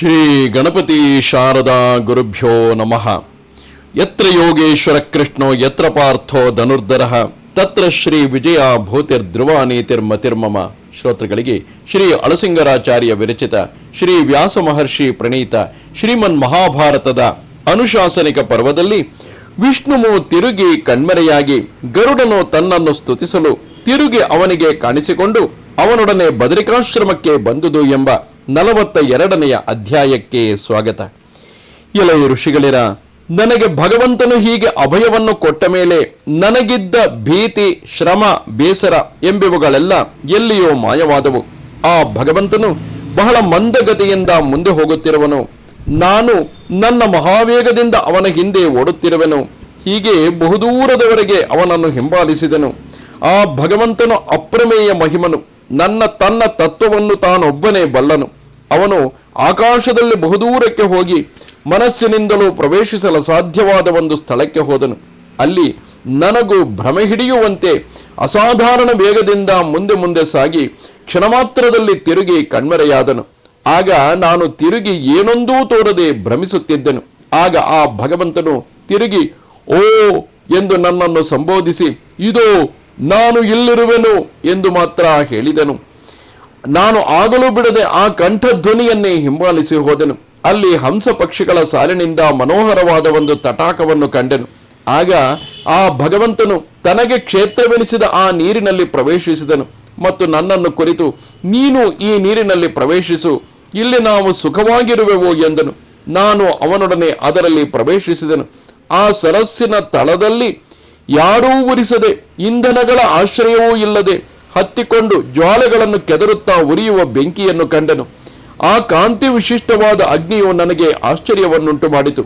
ಶ್ರೀ ಗಣಪತಿ ಶಾರದಾ ಗುರುಭ್ಯೋ ನಮಃ. ಯತ್ರ ಯೋಗೇಶ್ವರ ಕೃಷ್ಣೋ, ಯತ್ರ ಪಾರ್ಥೋ ಧನುರ್ಧರ, ತತ್ರ ಶ್ರೀ ವಿಜಯ ಭೂತಿರ್ ನೀತಿರ್ಮತಿರ್ಮಮ ಶ್ರೋತೃಗಳಿಗೆ ಶ್ರೀ ಅಳಸಿಂಗರಾಚಾರ್ಯ ವಿರಚಿತ ಶ್ರೀ ವ್ಯಾಸ ಮಹರ್ಷಿ ಪ್ರಣೀತ ಶ್ರೀಮನ್ ಮಹಾಭಾರತದ ಅನುಶಾಸನಿಕ ಪರ್ವದಲ್ಲಿ ವಿಷ್ಣುವು ತಿರುಗಿ ಕಣ್ಮರೆಯಾಗಿ ಗರುಡನು ತನ್ನನ್ನು ಸ್ತುತಿಸಲು ತಿರುಗಿ ಅವನಿಗೆ ಕಾಣಿಸಿಕೊಂಡು ಅವನೊಡನೆ ಬದರಿಕಾಶ್ರಮಕ್ಕೆ ಬಂದುದು ಎಂಬ ನಲವತ್ತ ಎರಡನೆಯ ಅಧ್ಯಾಯಕ್ಕೆ ಸ್ವಾಗತ. ಎಲೆಯ ಋಷಿಗಳಿರ, ನನಗೆ ಭಗವಂತನು ಹೀಗೆ ಅಭಯವನ್ನು ಕೊಟ್ಟ ಮೇಲೆ ನನಗಿದ್ದ ಭೀತಿ, ಶ್ರಮ, ಬೇಸರ ಎಂಬಿವುಗಳೆಲ್ಲ ಎಲ್ಲಿಯೋ ಮಾಯವಾದವು. ಆ ಭಗವಂತನು ಬಹಳ ಮಂದಗತಿಯಿಂದ ಮುಂದೆ ಹೋಗುತ್ತಿರುವನು. ನಾನು ನನ್ನ ಮಹಾವೇಗದಿಂದ ಅವನ ಹಿಂದೆ ಓಡುತ್ತಿರುವೆನು. ಹೀಗೆ ಬಹುದೂರದವರೆಗೆ ಅವನನ್ನು ಹಿಂಬಾಲಿಸಿದನು. ಆ ಭಗವಂತನು ಅಪ್ರಮೇಯ ಮಹಿಮನು. ನನ್ನ ತನ್ನ ತತ್ವವನ್ನು ತಾನೊಬ್ಬನೇ ಬಲ್ಲನು. ಅವನು ಆಕಾಶದಲ್ಲಿ ಬಹುದೂರಕ್ಕೆ ಹೋಗಿ ಮನಸ್ಸಿನಿಂದಲೂ ಪ್ರವೇಶಿಸಲು ಸಾಧ್ಯವಾದ ಒಂದು ಸ್ಥಳಕ್ಕೆ ಹೋದನು. ಅಲ್ಲಿ ನನಗೂ ಭ್ರಮೆ ಹಿಡಿಯುವಂತೆ ಅಸಾಧಾರಣ ವೇಗದಿಂದ ಮುಂದೆ ಮುಂದೆ ಸಾಗಿ ಕ್ಷಣಮಾತ್ರದಲ್ಲಿ ತಿರುಗಿ ಕಣ್ಮರೆಯಾದನು. ಆಗ ನಾನು ತಿರುಗಿ ಏನೊಂದೂ ತೋರದೆ ಭ್ರಮಿಸುತ್ತಿದ್ದೆನು. ಆಗ ಆ ಭಗವಂತನು ತಿರುಗಿ, ಓ ಎಂದು ನನ್ನನ್ನು ಸಂಬೋಧಿಸಿ, ಇದೋ, ನಾನು ಇಲ್ಲಿರುವೆನು ಎಂದು ಮಾತ್ರ ಹೇಳಿದನು. ನಾನು ಆಗಲೂ ಬಿಡದೆ ಆ ಕಂಠಧ್ವನಿಯನ್ನೇ ಹಿಂಬಾಲಿಸಿ ಹೋದೆನು. ಅಲ್ಲಿ ಹಂಸ ಪಕ್ಷಿಗಳ ಸಾಲಿನಿಂದ ಮನೋಹರವಾದ ಒಂದು ತಟಾಕವನ್ನು ಕಂಡೆನು. ಆಗ ಆ ಭಗವಂತನು ತನಗೆ ಕ್ಷೇತ್ರವೆನಿಸಿದ ಆ ನೀರಿನಲ್ಲಿ ಪ್ರವೇಶಿಸಿದನು ಮತ್ತು ನನ್ನನ್ನು ಕುರಿತು, ನೀನು ಈ ನೀರಿನಲ್ಲಿ ಪ್ರವೇಶಿಸು, ಇಲ್ಲಿ ನಾವು ಸುಖವಾಗಿರುವೆವು ಎಂದನು. ನಾನು ಅವನೊಡನೆ ಅದರಲ್ಲಿ ಪ್ರವೇಶಿಸಿದನು. ಆ ಸರಸ್ಸಿನ ತಳದಲ್ಲಿ ಯಾರೂ ಉರಿಸದೆ, ಇಂಧನಗಳ ಆಶ್ರಯವೂ ಇಲ್ಲದೆ ಹತ್ತಿಕೊಂಡು ಜ್ವಾಲೆಗಳನ್ನು ಕೆದರುತ್ತಾ ಉರಿಯುವ ಬೆಂಕಿಯನ್ನು ಕಂಡನು. ಆ ಕಾಂತಿ ವಿಶಿಷ್ಟವಾದ ಅಗ್ನಿಯು ನನಗೆ ಆಶ್ಚರ್ಯವನ್ನುಂಟು ಮಾಡಿತು.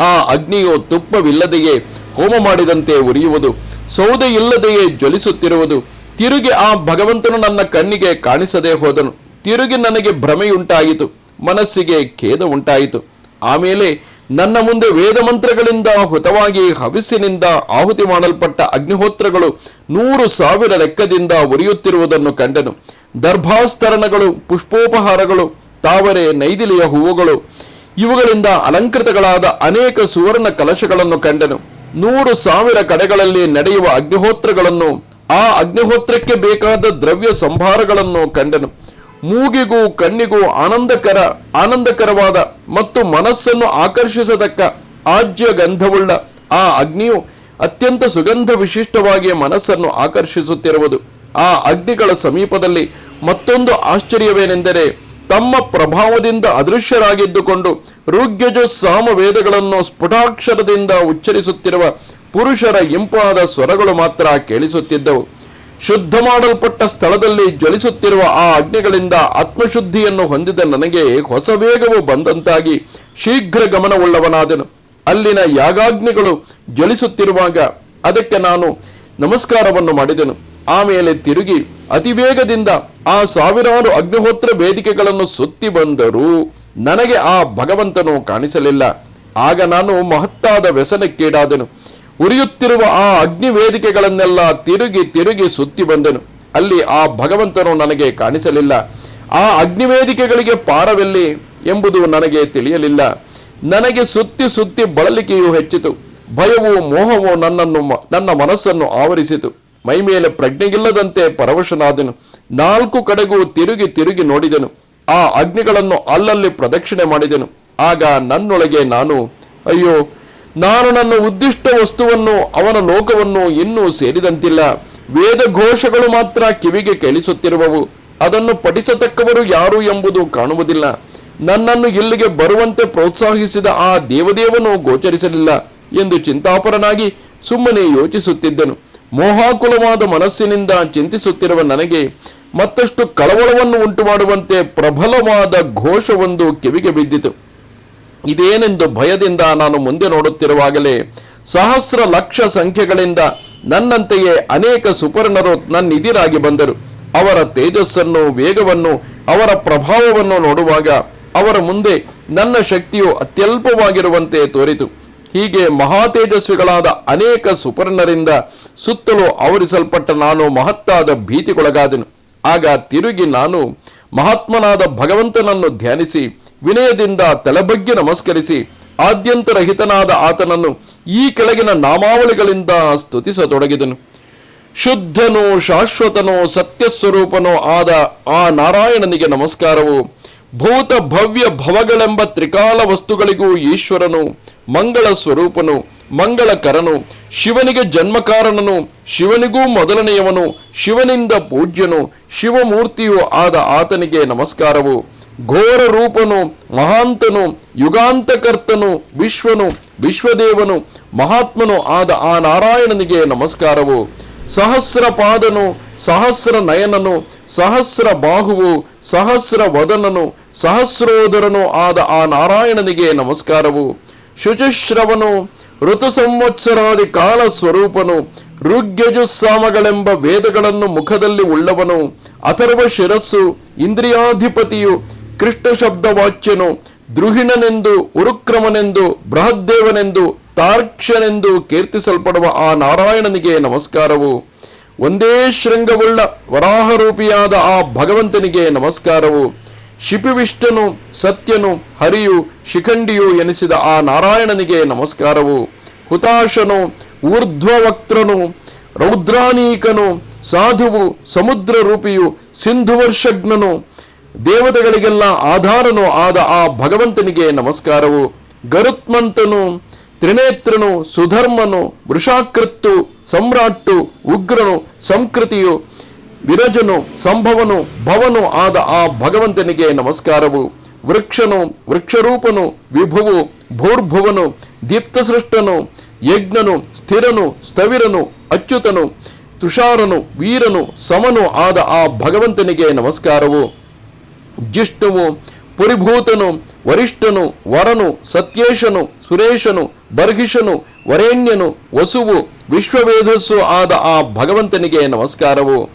ಆ ಅಗ್ನಿಯು ತುಪ್ಪವಿಲ್ಲದೆಯೇ ಹೋಮ ಮಾಡಿದಂತೆ ಉರಿಯುವುದು ಸೌದೆ ಇಲ್ಲದೆಯೇ ಜ್ವಲಿಸುತ್ತಿರುವುದು. ತಿರುಗಿ ಆ ಭಗವಂತನು ನನ್ನ ಕಣ್ಣಿಗೆ ಕಾಣಿಸದೆ ಹೋದನು. ತಿರುಗಿ ನನಗೆ ಭ್ರಮೆಯುಂಟಾಯಿತು, ಮನಸ್ಸಿಗೆ ಖೇದ ಉಂಟಾಯಿತು ಆಮೇಲೆ ನನ್ನ ಮುಂದೆ ವೇದ ಮಂತ್ರಗಳಿಂದ ಹುತವಾಗಿ ಹವಿಸ್ಸಿನಿಂದ ಆಹುತಿ ಮಾಡಲ್ಪಟ್ಟ ಅಗ್ನಿಹೋತ್ರಗಳು ನೂರು ಸಾವಿರ ಲೆಕ್ಕದಿಂದ ಉರಿಯುತ್ತಿರುವುದನ್ನು ಕಂಡನು. ದರ್ಭಾಸ್ತರಣಗಳು, ಪುಷ್ಪೋಪಹಾರಗಳು, ತಾವರೆ ನೈದಿಲಿಯ ಹೂವುಗಳು, ಇವುಗಳಿಂದ ಅಲಂಕೃತಗಳಾದ ಅನೇಕ ಸುವರ್ಣ ಕಲಶಗಳನ್ನು ಕಂಡನು. ನೂರು ಸಾವಿರ ಕಡೆಗಳಲ್ಲಿ ನಡೆಯುವ ಅಗ್ನಿಹೋತ್ರಗಳನ್ನು, ಆ ಅಗ್ನಿಹೋತ್ರಕ್ಕೆ ಬೇಕಾದ ದ್ರವ್ಯ ಸಂಭಾರಗಳನ್ನು ಕಂಡನು. ಮೂಗಿಗೂ ಕಣ್ಣಿಗೂ ಆನಂದಕರ, ಆನಂದಕರವಾದ ಮತ್ತು ಮನಸ್ಸನ್ನು ಆಕರ್ಷಿಸತಕ್ಕ ಆಜ್ಯ ಗಂಧವುಳ್ಳ ಆ ಅಗ್ನಿಯು ಅತ್ಯಂತ ಸುಗಂಧ ವಿಶಿಷ್ಟವಾಗಿ ಮನಸ್ಸನ್ನು ಆಕರ್ಷಿಸುತ್ತಿರುವುದು. ಆ ಅಗ್ನಿಗಳ ಸಮೀಪದಲ್ಲಿ ಮತ್ತೊಂದು ಆಶ್ಚರ್ಯವೇನೆಂದರೆ ತಮ್ಮ ಪ್ರಭಾವದಿಂದ ಅದೃಶ್ಯರಾಗಿದ್ದುಕೊಂಡು ಋಗ್ಯಜ ಸಾಮ ವೇದಗಳನ್ನು ಸ್ಫುಟಾಕ್ಷರದಿಂದ ಉಚ್ಚರಿಸುತ್ತಿರುವ ಪುರುಷರ ಇಂಪಾದ ಸ್ವರಗಳು ಮಾತ್ರ ಕೇಳಿಸುತ್ತಿದ್ದವು. ಶುದ್ಧ ಮಾಡಲ್ಪಟ್ಟ ಸ್ಥಳದಲ್ಲಿ ಜ್ವಲಿಸುತ್ತಿರುವ ಆ ಅಗ್ನಿಗಳಿಂದ ಆತ್ಮಶುದ್ಧಿಯನ್ನು ಹೊಂದಿದ ನನಗೆ ಹೊಸ ವೇಗವು ಬಂದಂತಾಗಿ ಶೀಘ್ರ ಗಮನವುಳ್ಳವನಾದನು. ಅಲ್ಲಿನ ಯಾಗಾಗ್ನಿಗಳು ಜ್ವಲಿಸುತ್ತಿರುವಾಗ ಅದಕ್ಕೆ ನಾನು ನಮಸ್ಕಾರವನ್ನು ಮಾಡಿದೆನು. ಆಮೇಲೆ ತಿರುಗಿ ಅತಿವೇಗದಿಂದ ಆ ಸಾವಿರಾರು ಅಗ್ನಿಹೋತ್ರ ವೇದಿಕೆಗಳನ್ನು ಸುತ್ತಿ ಬಂದರೂ ನನಗೆ ಆ ಭಗವಂತನು ಕಾಣಿಸಲಿಲ್ಲ. ಆಗ ನಾನು ಮಹತ್ತಾದ ವ್ಯಸನಕ್ಕೀಡಾದನು. ಉರಿಯುತ್ತಿರುವ ಆ ಅಗ್ನಿ ವೇದಿಕೆಗಳನ್ನೆಲ್ಲ ತಿರುಗಿ ತಿರುಗಿ ಸುತ್ತಿ ಬಂದೆನು. ಅಲ್ಲಿ ಆ ಭಗವಂತನು ನನಗೆ ಕಾಣಿಸಲಿಲ್ಲ. ಆ ಅಗ್ನಿವೇದಿಕೆಗಳಿಗೆ ಪಾರವೆಲ್ಲಿ ಎಂಬುದು ನನಗೆ ತಿಳಿಯಲಿಲ್ಲ. ನನಗೆ ಸುತ್ತಿ ಸುತ್ತಿ ಬಳಲಿಕೆಯು ಹೆಚ್ಚಿತು. ಭಯವು ಮೋಹವು ನನ್ನನ್ನು ಮ- ನನ್ನ ಮನಸ್ಸನ್ನು ಆವರಿಸಿತು. ಮೈಮೇಲೆ ಪ್ರಜ್ಞೆಗಿಲ್ಲದಂತೆ ಪರವಶನಾದನು. ನಾಲ್ಕು ಕಡೆಗೂ ತಿರುಗಿ ತಿರುಗಿ ನೋಡಿದನು. ಆ ಅಗ್ನಿಗಳನ್ನು ಅಲ್ಲಲ್ಲಿ ಪ್ರದಕ್ಷಿಣೆ ಮಾಡಿದೆನು. ಆಗ ನನ್ನೊಳಗೆ ನಾನು, ಅಯ್ಯೋ ನಾನು ನನ್ನ ಉದ್ದಿಷ್ಟ ವಸ್ತುವನ್ನು, ಅವನ ಲೋಕವನ್ನು ಇನ್ನೂ ಸೇರಿದಂತಿಲ್ಲ. ವೇದ ಘೋಷಗಳು ಮಾತ್ರ ಕಿವಿಗೆ ಕೇಳಿಸುತ್ತಿರುವವು. ಅದನ್ನು ಪಠಿಸತಕ್ಕವರು ಯಾರು ಎಂಬುದು ಕಾಣುವುದಿಲ್ಲ. ನನ್ನನ್ನು ಇಲ್ಲಿಗೆ ಬರುವಂತೆ ಪ್ರೋತ್ಸಾಹಿಸಿದ ಆ ದೇವದೇವನು ಗೋಚರಿಸಲಿಲ್ಲ ಎಂದು ಚಿಂತಾಪರನಾಗಿ ಸುಮ್ಮನೆ ಯೋಚಿಸುತ್ತಿದ್ದನು. ಮೋಹಾಕುಲವಾದ ಮನಸ್ಸಿನಿಂದ ಚಿಂತಿಸುತ್ತಿರುವ ನನಗೆ ಮತ್ತಷ್ಟು ಕಳವಳವನ್ನು ಉಂಟು ಮಾಡುವಂತೆ ಪ್ರಬಲವಾದ ಘೋಷವೊಂದು ಕಿವಿಗೆ ಬಿದ್ದಿತು. ಇದೇನೆಂದು ಭಯದಿಂದ ನಾನು ಮುಂದೆ ನೋಡುತ್ತಿರುವಾಗಲೇ ಸಹಸ್ರ ಲಕ್ಷ ಸಂಖ್ಯೆಗಳಿಂದ ನನ್ನಂತೆಯೇ ಅನೇಕ ಸುಪರ್ಣರು ನನ್ನಿದಿರಾಗಿ ಬಂದರು. ಅವರ ತೇಜಸ್ಸನ್ನು, ವೇಗವನ್ನು, ಅವರ ಪ್ರಭಾವವನ್ನು ನೋಡುವಾಗ ಅವರ ಮುಂದೆ ನನ್ನ ಶಕ್ತಿಯು ಅತ್ಯಲ್ಪವಾಗಿರುವಂತೆ ತೋರಿತು. ಹೀಗೆ ಮಹಾತೇಜಸ್ವಿಗಳಾದ ಅನೇಕ ಸುಪರ್ಣರಿಂದ ಸುತ್ತಲೂ ಆವರಿಸಲ್ಪಟ್ಟ ನಾನು ಮಹತ್ತಾದ ಭೀತಿಗೊಳಗಾದೆನು. ಆಗ ತಿರುಗಿ ನಾನು ಮಹಾತ್ಮನಾದ ಭಗವಂತನನ್ನು ಧ್ಯಾನಿಸಿ ವಿನಯದಿಂದ ತಲೆಬಗ್ಗೆ ನಮಸ್ಕರಿಸಿ ಆದ್ಯಂತರಹಿತನಾದ ಆತನನ್ನು ಈ ಕೆಳಗಿನ ನಾಮಾವಳಿಗಳಿಂದ ಸ್ತುತಿಸತೊಡಗಿದನು. ಶುದ್ಧನೋ, ಶಾಶ್ವತನೋ, ಸತ್ಯಸ್ವರೂಪನೋ ಆದ ಆ ನಾರಾಯಣನಿಗೆ ನಮಸ್ಕಾರವು. ಭೂತ ಭವ್ಯ ಭವಗಳೆಂಬ ತ್ರಿಕಾಲ ವಸ್ತುಗಳಿಗೂ ಈಶ್ವರನು, ಮಂಗಳ ಸ್ವರೂಪನು, ಮಂಗಳಕರನು, ಶಿವನಿಗೆ ಜನ್ಮಕಾರಣನು, ಶಿವನಿಗೂ ಮೊದಲನೆಯವನು, ಶಿವನಿಂದ ಪೂಜ್ಯನು, ಶಿವಮೂರ್ತಿಯೂ ಆದ ಆತನಿಗೆ ನಮಸ್ಕಾರವು. ಘೋರ ರೂಪನು, ಮಹಾಂತನು, ಯುಗಾಂತಕರ್ತನು, ವಿಶ್ವನು, ವಿಶ್ವದೇವನು, ಮಹಾತ್ಮನು ಆದ ಆ ನಾರಾಯಣನಿಗೆ ನಮಸ್ಕಾರವು. ಸಹಸ್ರ ಪಾದನು, ಸಹಸ್ರ ನಯನನು, ಸಹಸ್ರ ಬಾಹುವು, ಸಹಸ್ರ ವದನನು, ಸಹಸ್ರೋದರನು ಆದ ಆ ನಾರಾಯಣನಿಗೆ ನಮಸ್ಕಾರವು. ಶುಚಿಶ್ರವನು ಋತು ಸಂವತ್ಸರಾದಿ ಕಾಲ ಸ್ವರೂಪನು ಋಗ್ಯಜುಸ್ಸಾಮಗಳೆಂಬ ವೇದಗಳನ್ನು ಮುಖದಲ್ಲಿ ಉಳ್ಳವನು, ಅಥರ್ವ ಶಿರಸ್ಸು, ಇಂದ್ರಿಯಾಧಿಪತಿಯು ಕೃಷ್ಣ ಶಬ್ದವಾಚ್ಯನು ದ್ರುಹಿಣನೆಂದು, ಉರುಕ್ರಮನೆಂದು, ಬೃಹದ್ದೇವನೆಂದು, ತಾರ್ಕ್ಷನೆಂದು ಕೀರ್ತಿಸಲ್ಪಡುವ ಆ ನಾರಾಯಣನಿಗೆ ನಮಸ್ಕಾರವು. ಒಂದೇ ಶೃಂಗವುಳ್ಳ ವರಾಹರೂಪಿಯಾದ ಆ ಭಗವಂತನಿಗೆ ನಮಸ್ಕಾರವು. ಶಿಪಿವಿಷ್ಟನು, ಸತ್ಯನು, ಹರಿಯು, ಶಿಖಂಡಿಯು ಎನಿಸಿದ ಆ ನಾರಾಯಣನಿಗೆ ನಮಸ್ಕಾರವು. ಹುತಾಶನು ಊರ್ಧ್ವವಕ್ತ್ರನು ರೌದ್ರಾನೀಕನು, ಸಾಧುವು ಸಮುದ್ರ ರೂಪಿಯು ಸಿಂಧುವರ್ಷಜ್ಞನು ದೇವತೆಗಳಿಗೆಲ್ಲ ಆಧಾರನು ಆದ ಆ ಭಗವಂತನಿಗೆ ನಮಸ್ಕಾರವು. ಗರುತ್ಮಂತನು, ತ್ರಿನೇತ್ರನು, ಸುಧರ್ಮನು, ವೃಷಾಕೃತ್ತು, ಸಮ್ರಾಟ್ಟು, ಉಗ್ರನು, ಸಂಕೃತಿಯು, ವಿರಜನು, ಸಂಭವನು, ಭವನು ಆದ ಆ ಭಗವಂತನಿಗೆ ನಮಸ್ಕಾರವು. ವೃಕ್ಷನು, ವೃಕ್ಷರೂಪನು, ವಿಭುವು, ಭೂರ್ಭುವನು, ದೀಪ್ತಸೃಷ್ಟನು, ಯಜ್ಞನು, ಸ್ಥಿರನು, ಸ್ಥವಿರನು, ಅಚ್ಯುತನು, ತುಷಾರನು, ವೀರನು, ಸಮನು ಆದ ಆ ಭಗವಂತನಿಗೆ ನಮಸ್ಕಾರವು. ಜಿಷ್ಣುವು ಪುರಿಭೂತನು, ವರಿಷ್ಠನು, ವರನು, ಸತ್ಯೇಶನು, ಸುರೇಶನು ಬರ್ಹಿಷನು ವರೇಣ್ಯನು, ವಸುವು ವಿಶ್ವವೇಧಸ್ಸು ಆದ ಆ ಭಗವಂತನಿಗೆ ನಮಸ್ಕಾರವು.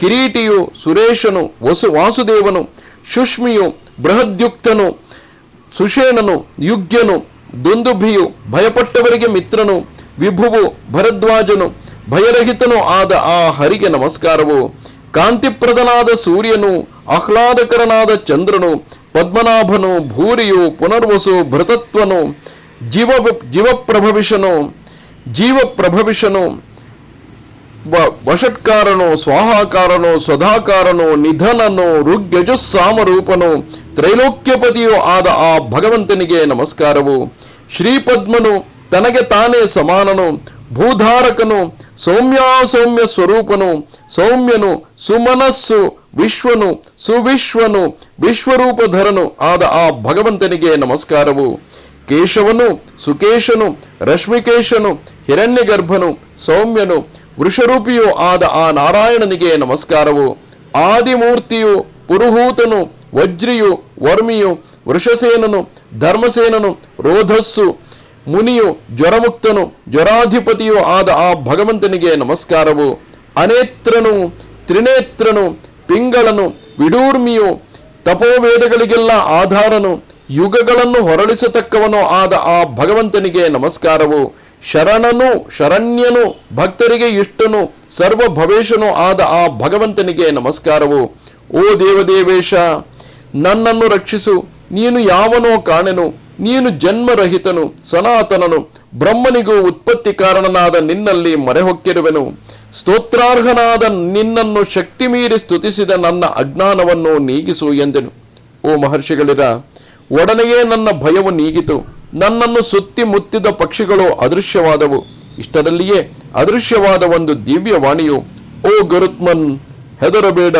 ಕಿರೀಟಿಯು, ಸುರೇಶನು, ವಸು, ವಾಸುದೇವನು, ಶುಷ್ಮಿಯು, ಬೃಹದ್ಯುಕ್ತನು, ಸುಷೇಣನು, ಯುಗ್ಯನು, ದುಂದುಭಿಯು, ಭಯಪಟ್ಟವರಿಗೆ ಮಿತ್ರನು, ವಿಭುವು, ಭರದ್ವಾಜನು, ಭಯರಹಿತನು ಆದ ಆ ಹರಿಗೆ ನಮಸ್ಕಾರವು. ಕಾಂತಿಪ್ರದನಾದ ಸೂರ್ಯನು ಆಹ್ಲಾದಕರನಾದ ಚಂದ್ರನು, ಪದ್ಮನಾಭನು, ಭೂರಿಯು, ಪುನರ್ವಸು, ಭೃತತ್ವನು, ಜೀವ ಜೀವಪ್ರಭವಿಷನು ಜೀವಪ್ರಭವಿಷನು ವಷಟ್ಕಾರನು ಸ್ವಾಹಾಕಾರನು ಸ್ವಧಾಕಾರನು ನಿಧನನು, ಋಗ್ಯಜಸ್ಸಾಮರೂಪನು, ತ್ರೈಲೋಕ್ಯಪತಿಯು ಆದ ಆ ಭಗವಂತನಿಗೆ ನಮಸ್ಕಾರವು. ಶ್ರೀಪದ್ಮನು ತನಗೆ ತಾನೇ ಸಮಾನನು. ಭೂಧಾರಕನು, ಸೌಮ್ಯಾಸೌಮ್ಯ ಸ್ವರೂಪನು, ಸೌಮ್ಯನು ಸುಮನಸ್ಸು, ವಿಶ್ವನು ಸುವಿಶ್ವನು, ವಿಶ್ವರೂಪಧರನು ಆದ ಆ ಭಗವಂತನಿಗೆ ನಮಸ್ಕಾರವು. ಕೇಶವನು, ಸುಕೇಶನು, ರಶ್ಮಿಕೇಶನು, ಹಿರಣ್ಯಗರ್ಭನು, ಸೌಮ್ಯನು, ವೃಷರೂಪಿಯೂ ಆದ ಆ ನಾರಾಯಣನಿಗೆ ನಮಸ್ಕಾರವು. ಆದಿಮೂರ್ತಿಯು, ಪುರುಹೂತನು, ವಜ್ರಿಯು, ವರ್ಮಿಯು, ವೃಷಸೇನನು, ಧರ್ಮಸೇನನು, ರೋಧಸ್ಸು ಮುನಿಯು ಜ್ವರಮುಕ್ತನು, ಜ್ವರಾಧಿಪತಿಯೂ ಆದ ಆ ಭಗವಂತನಿಗೆ ನಮಸ್ಕಾರವು. ಅನೇತ್ರನು, ತ್ರಿನೇತ್ರನು, ಪಿಂಗಳನು, ವಿಡೂರ್ಮಿಯು, ತಪೋವೇದಗಳಿಗೆಲ್ಲ ಆಧಾರನು, ಯುಗಗಳನ್ನು ಹೊರಳಿಸತಕ್ಕವನು ಆದ ಆ ಭಗವಂತನಿಗೆ ನಮಸ್ಕಾರವು. ಶರಣನು, ಶರಣ್ಯನು, ಭಕ್ತರಿಗೆ ಇಷ್ಟನು ಸರ್ವ ಭವೇಶನು ಆದ ಆ ಭಗವಂತನಿಗೆ ನಮಸ್ಕಾರವು. ಓ ದೇವದೇವೇಶ, ನನ್ನನ್ನು ರಕ್ಷಿಸು, ನೀನು ಯಾವನೋ ಕಾಣೆನು ನೀನು ಜನ್ಮರಹಿತನು, ಸನಾತನನು, ಬ್ರಹ್ಮನಿಗೂ ಉತ್ಪತ್ತಿ ಕಾರಣನಾದ ನಿನ್ನಲ್ಲಿ ಮರೆಹೊಕ್ಕಿರುವೆನು ಸ್ತೋತ್ರಾರ್ಹನಾದ ನಿನ್ನನ್ನು ಶಕ್ತಿ ಮೀರಿ ಸ್ತುತಿಸಿದ ನನ್ನ ಅಜ್ಞಾನವನ್ನು ನೀಗಿಸು ಎಂದೆನು. ಓ ಮಹರ್ಷಿಗಳಿರ, ಒಡನೆಯೇ ನನ್ನ ಭಯವು ನೀಗಿತು. ನನ್ನನ್ನು ಸುತ್ತಿ ಮುತ್ತಿದ ಪಕ್ಷಿಗಳು ಅದೃಶ್ಯವಾದವು. ಇಷ್ಟರಲ್ಲಿಯೇ ಅದೃಶ್ಯವಾದ ಒಂದು ದಿವ್ಯವಾಣಿಯು, ಓ ಗರುತ್ಮನ್, ಹೆದರಬೇಡ.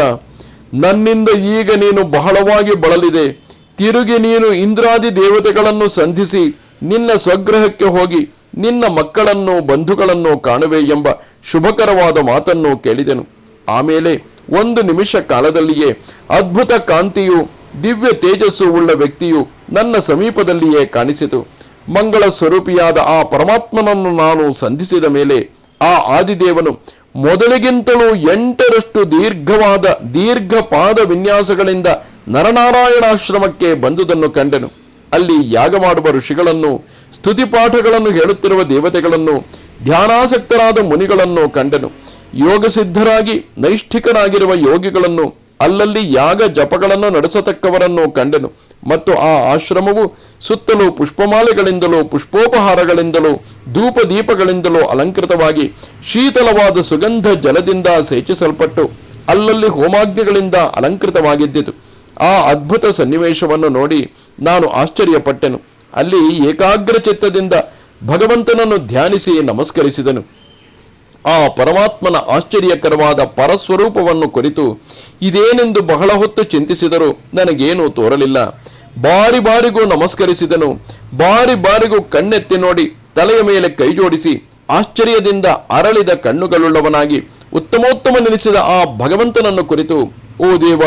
ನನ್ನಿಂದ ಈಗ ನೀನು ಬಹಳವಾಗಿ ಬಳಲಿದೆ. ತಿರುಗಿ ನೀನು ಇಂದ್ರಾದಿ ದೇವತೆಗಳನ್ನು ಸಂಧಿಸಿ ನಿನ್ನ ಸ್ವಗ್ರಹಕ್ಕೆ ಹೋಗಿ ನಿನ್ನ ಮಕ್ಕಳನ್ನು ಬಂಧುಗಳನ್ನು ಕಾಣುವೆ ಎಂಬ ಶುಭಕರವಾದ ಮಾತನ್ನು ಕೇಳಿದೆನು. ಆಮೇಲೆ ಒಂದು ನಿಮಿಷ ಕಾಲದಲ್ಲಿಯೇ ಅದ್ಭುತ ಕಾಂತಿಯು ದಿವ್ಯ ತೇಜಸ್ಸು ಉಳ್ಳ ವ್ಯಕ್ತಿಯು ನನ್ನ ಸಮೀಪದಲ್ಲಿಯೇ ಕಾಣಿಸಿತು. ಮಂಗಳ ಸ್ವರೂಪಿಯಾದ ಆ ಪರಮಾತ್ಮನನ್ನು ನಾನು ಸಂಧಿಸಿದ ಮೇಲೆ ಆ ಆದಿದೇವನು ಮೊದಲಿಗಿಂತಲೂ ಎಂಟರಷ್ಟು ದೀರ್ಘವಾದ ದೀರ್ಘ ಪಾದ ವಿನ್ಯಾಸಗಳಿಂದ ನರನಾರಾಯಣಾಶ್ರಮಕ್ಕೆ ಬಂದುದನ್ನು ಕಂಡೆನು. ಅಲ್ಲಿ ಯಾಗ ಮಾಡುವ ಋಷಿಗಳನ್ನು ಸ್ತುತಿಪಾಠಗಳನ್ನು ಹೇಳುತ್ತಿರುವ ದೇವತೆಗಳನ್ನು, ಧ್ಯಾನಾಸಕ್ತರಾದ ಮುನಿಗಳನ್ನು ಕಂಡೆನು. ಯೋಗಸಿದ್ಧರಾಗಿ ನೈಷ್ಠಿಕರಾಗಿರುವ ಯೋಗಿಗಳನ್ನು, ಅಲ್ಲಲ್ಲಿ ಯಾಗ ಜಪಗಳನ್ನು ನಡೆಸತಕ್ಕವರನ್ನು ಕಂಡೆನು. ಮತ್ತು ಆ ಆಶ್ರಮವು ಸುತ್ತಲೂ ಪುಷ್ಪಮಾಲೆಗಳಿಂದಲೂ, ಪುಷ್ಪೋಪಹಾರಗಳಿಂದಲೂ ಧೂಪ ದೀಪಗಳಿಂದಲೂ ಅಲಂಕೃತವಾಗಿ ಶೀತಲವಾದ ಸುಗಂಧ ಜಲದಿಂದ ಸೇಚಿಸಲ್ಪಟ್ಟು, ಅಲ್ಲಲ್ಲಿ ಹೋಮಾಗ್ನಿಗಳಿಂದ ಅಲಂಕೃತವಾಗಿದ್ದಿತು. ಆ ಅದ್ಭುತ ಸನ್ನಿವೇಶವನ್ನು ನೋಡಿ ನಾನು ಆಶ್ಚರ್ಯಪಟ್ಟೆನು. ಅಲ್ಲಿ ಏಕಾಗ್ರ ಚಿತ್ತದಿಂದ ಭಗವಂತನನ್ನು ಧ್ಯಾನಿಸಿ ನಮಸ್ಕರಿಸಿದನು. ಆ ಪರಮಾತ್ಮನ ಆಶ್ಚರ್ಯಕರವಾದ ಪರಸ್ವರೂಪವನ್ನು ಕುರಿತು ಇದೇನೆಂದು ಬಹಳ ಹೊತ್ತು ಚಿಂತಿಸಿದರೂ ನನಗೇನೂ ತೋರಲಿಲ್ಲ. ಬಾರಿ ಬಾರಿಗೂ ನಮಸ್ಕರಿಸಿದನು. ಬಾರಿ ಬಾರಿಗೂ ಕಣ್ಣೆತ್ತಿ ನೋಡಿ ತಲೆಯ ಮೇಲೆ ಕೈ ಜೋಡಿಸಿ ಆಶ್ಚರ್ಯದಿಂದ ಅರಳಿದ ಕಣ್ಣುಗಳುಳ್ಳವನಾಗಿ ಉತ್ತಮೋತ್ತಮನೆನಿಸಿದ ಆ ಭಗವಂತನನ್ನು ಕುರಿತು, ಓ ದೇವ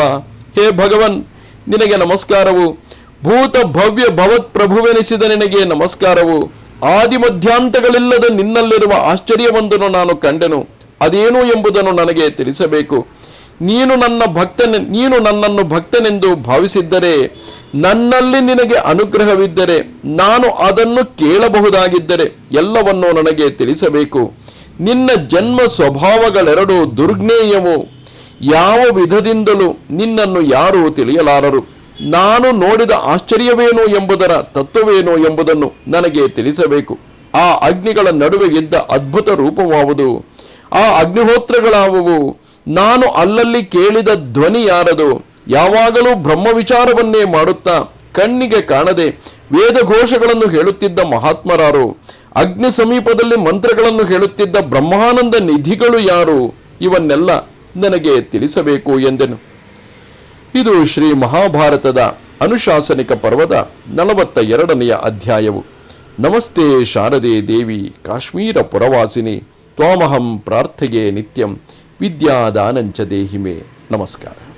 ಹೇ ಭಗವನ್, ನಿನಗೆ ನಮಸ್ಕಾರವು. ಭೂತ ಭವ್ಯ ಭವತ್ ಪ್ರಭುವೆನಿಸಿದ ನಿನಗೆ ನಮಸ್ಕಾರವು. ಆದಿ ಮಧ್ಯಾಂತಗಳಿಲ್ಲದ ನಿನ್ನಲ್ಲಿರುವ ಆಶ್ಚರ್ಯವೊಂದನ್ನು ನಾನು ಕಂಡೆನು. ಅದೇನು ಎಂಬುದನ್ನು ನನಗೆ ತಿಳಿಸಬೇಕು. ನೀನು ನನ್ನ ಭಕ್ತನೆ, ನೀನು ನನ್ನನ್ನು ಭಕ್ತನೆಂದು ಭಾವಿಸಿದ್ದರೆ, ನನ್ನಲ್ಲಿ ನಿನಗೆ ಅನುಗ್ರಹವಿದ್ದರೆ, ನಾನು ಅದನ್ನು ಕೇಳಬಹುದಾಗಿದ್ದರೆ ಎಲ್ಲವನ್ನೂ ನನಗೆ ತಿಳಿಸಬೇಕು. ನಿನ್ನ ಜನ್ಮ ಸ್ವಭಾವಗಳೆರಡು ದುರ್ಜ್ಞೇಯವು. ಯಾವ ವಿಧದಿಂದಲೂ ನಿನ್ನನ್ನು ಯಾರೂ ತಿಳಿಯಲಾರರು. ನಾನು ನೋಡಿದ ಆಶ್ಚರ್ಯವೇನು ಎಂಬುದರ ತತ್ವವೇನು ಎಂಬುದನ್ನು ನನಗೆ ತಿಳಿಸಬೇಕು. ಆ ಅಗ್ನಿಗಳ ನಡುವೆ ಇದ್ದ ಅದ್ಭುತ ರೂಪವಾವುದು. ಆ ಅಗ್ನಿಹೋತ್ರಗಳಾವುವು. ನಾನು ಅಲ್ಲಲ್ಲಿ ಕೇಳಿದ ಧ್ವನಿ ಯಾರದು? ಯಾವಾಗಲೂ ಬ್ರಹ್ಮ ವಿಚಾರವನ್ನೇ ಮಾಡುತ್ತಾ ಕಣ್ಣಿಗೆ ಕಾಣದೆ ವೇದ ಘೋಷಗಳನ್ನು ಹೇಳುತ್ತಿದ್ದ ಮಹಾತ್ಮರಾರು. ಅಗ್ನಿ ಸಮೀಪದಲ್ಲಿ ಮಂತ್ರಗಳನ್ನು ಹೇಳುತ್ತಿದ್ದ ಬ್ರಹ್ಮಾನಂದ ನಿಧಿಗಳು ಯಾರು? ಇವನ್ನೆಲ್ಲ ನನಗೆ ತಿಳಿಸಬೇಕು ಎಂದೆನು. ಇದು ಶ್ರೀ ಮಹಾಭಾರತದ ಅನುಶಾಸನಿಕ ಪರ್ವದ ನಲವತ್ತ ಎರಡನೆಯ ಅಧ್ಯಾಯವು. ನಮಸ್ತೆ ಶಾರದೆ ದೇವಿ ಕಾಶ್ಮೀರ ಪುರವಾಸಿನಿ, ತ್ವಾಮಹಂ ಪ್ರಾರ್ಥೆಗೆ ನಿತ್ಯಂ, ವಿದ್ಯಾದಾನಂಚ ದೇಹಿಮೆ. ನಮಸ್ಕಾರ.